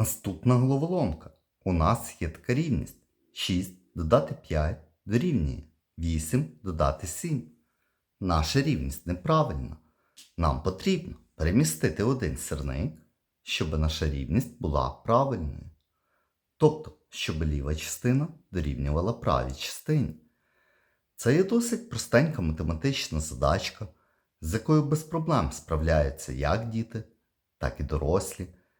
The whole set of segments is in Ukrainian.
Наступна головоломка. У нас є така рівність. 6 додати 5 дорівнює 8 додати 7. Наша рівність неправильна. Нам потрібно перемістити один сірник, щоб наша рівність була правильною. Тобто, щоб ліва частина дорівнювала правій частині. Це є досить простенька математична задачка, з якою без проблем справляються як діти, так і дорослі.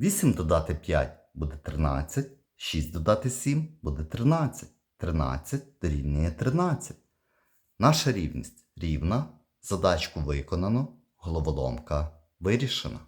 8 додати 5 буде 13, 6 додати 7 буде 13. 13 дорівнює 13. Наша рівність рівна, задачку виконано, головоломка вирішена.